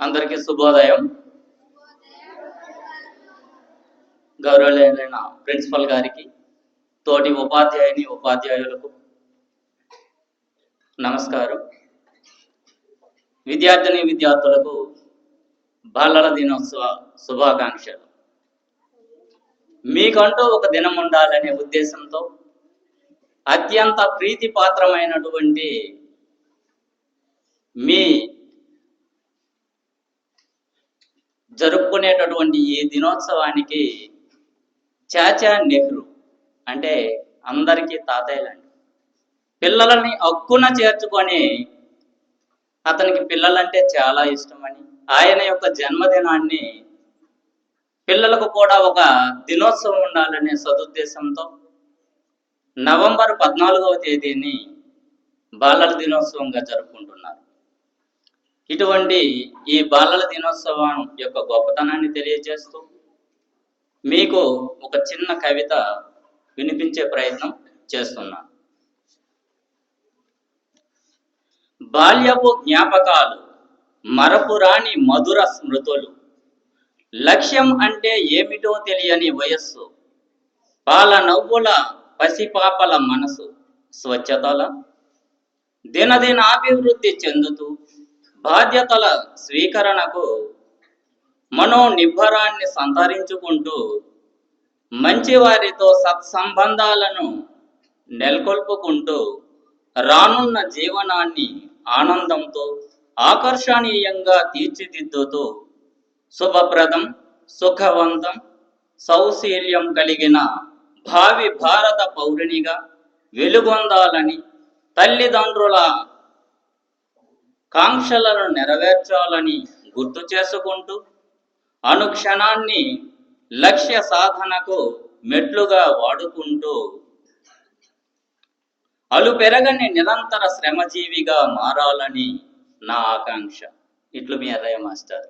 అందరికీ శుభోదయం. గౌరవనీయులైన ప్రిన్సిపల్ గారికి తోటి ఉపాధ్యాయుని ఉపాధ్యాయులకు నమస్కారం. విద్యార్థిని విద్యార్థులకు బాలల దినోత్సవ శుభాకాంక్షలు. మీకంటూ ఒక దినం ఉండాలనే ఉద్దేశంతో అత్యంత ప్రీతిపాత్రమైనటువంటి మీ జరుపుకునేటటువంటి ఈ దినోత్సవానికి చాచా నెహ్రూ అంటే అందరికీ తాతయ్యలండి. పిల్లలని అక్కున చేర్చుకొని అతనికి పిల్లలంటే చాలా ఇష్టమని ఆయన యొక్క జన్మదినాన్ని పిల్లలకు కూడా ఒక దినోత్సవం ఉండాలనే సదుద్దేశంతో నవంబర్ పద్నాలుగవ తేదీని బాలల దినోత్సవంగా జరుపుకుంటున్నారు. ఇటువంటి ఈ బాలల దినోత్సవం యొక్క గొప్పతనాన్ని తెలియజేస్తూ మీకు ఒక చిన్న కవిత వినిపించే ప్రయత్నం చేస్తున్నాను బాల్యపు జ్ఞాపకాలు మరపురాని మధుర స్మృతులు లక్ష్యం అంటే ఏమిటో తెలియని వయస్సు పాల నవ్వుల పసిపాపల మనసు స్వచ్ఛతల దినదినాభివృద్ధి చెందుతూ బాధ్యతల స్వీకరణకు మనోనిబ్బరాన్ని సంతరించుకుంటూ మంచివారితో సత్సంబంధాలను నెలకొల్పుకుంటూ రానున్న జీవనాన్ని ఆనందంతో ఆకర్షణీయంగా తీర్చిదిద్దుతూ శుభప్రదం సుఖవంతం సౌశీల్యం కలిగిన భావి భారత పౌరునిగా వెలుగొందాలని తల్లిదండ్రుల కాంక్షలను నెరవేర్చాలని గుర్తు చేసుకుంటూ అనుక్షణాన్ని లక్ష్య సాధనకు మెట్లుగా వాడుకుంటూ అలు పెరగని నిరంతర శ్రమజీవిగా మారాలని నా ఆకాంక్ష. ఇట్లు మీ అదయ మాస్టర్.